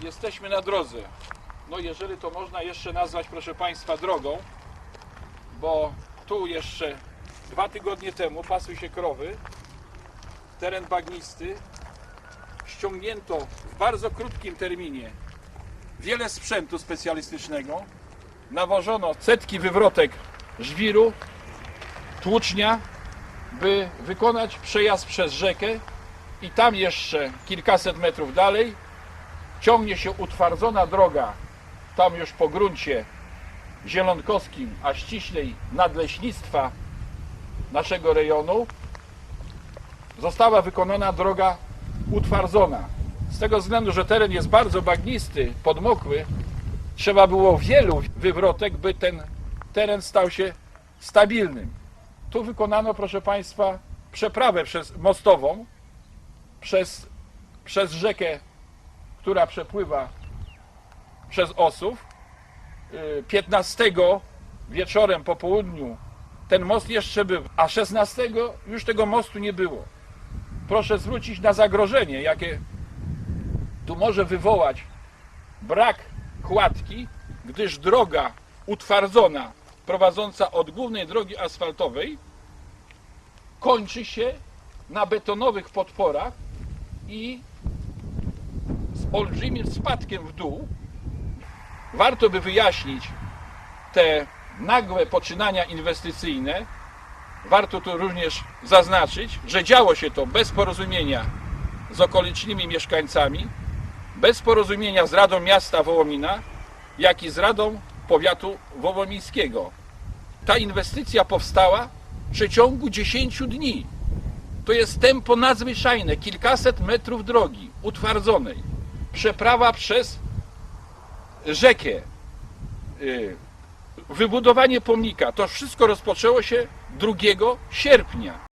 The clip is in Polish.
jesteśmy na drodze. No jeżeli to można jeszcze nazwać, proszę Państwa, drogą, bo tu jeszcze dwa tygodnie temu pasły się krowy, teren bagnisty, ściągnięto w bardzo krótkim terminie. Wiele sprzętu specjalistycznego, nawożono setki wywrotek żwiru, tłucznia, by wykonać przejazd przez rzekę. I tam jeszcze kilkaset metrów dalej ciągnie się utwardzona droga, tam już po gruncie zielonkowskim, a ściślej nadleśnictwa naszego rejonu, została wykonana droga utwardzona. Z tego względu, że teren jest bardzo bagnisty, podmokły, trzeba było wielu wywrotek, by ten teren stał się stabilnym. Tu wykonano, proszę Państwa, przeprawę przez, mostową przez, przez rzekę, która przepływa przez Osów. Y, 15 wieczorem po południu ten most jeszcze był, a 16 już tego mostu nie było. Proszę zwrócić na zagrożenie, jakie tu może wywołać brak kładki, gdyż droga utwardzona prowadząca od głównej drogi asfaltowej kończy się na betonowych podporach i olbrzymim spadkiem w dół. Warto by wyjaśnić te nagłe poczynania inwestycyjne. Warto tu również zaznaczyć, że działo się to bez porozumienia z okolicznymi mieszkańcami, bez porozumienia z Radą Miasta Wołomina, jak i z Radą Powiatu Wołomińskiego. Ta inwestycja powstała w przeciągu 10 dni. To jest tempo nadzwyczajne, kilkaset metrów drogi utwardzonej, przeprawa przez rzekę, y, wybudowanie pomnika. To wszystko rozpoczęło się 2 sierpnia.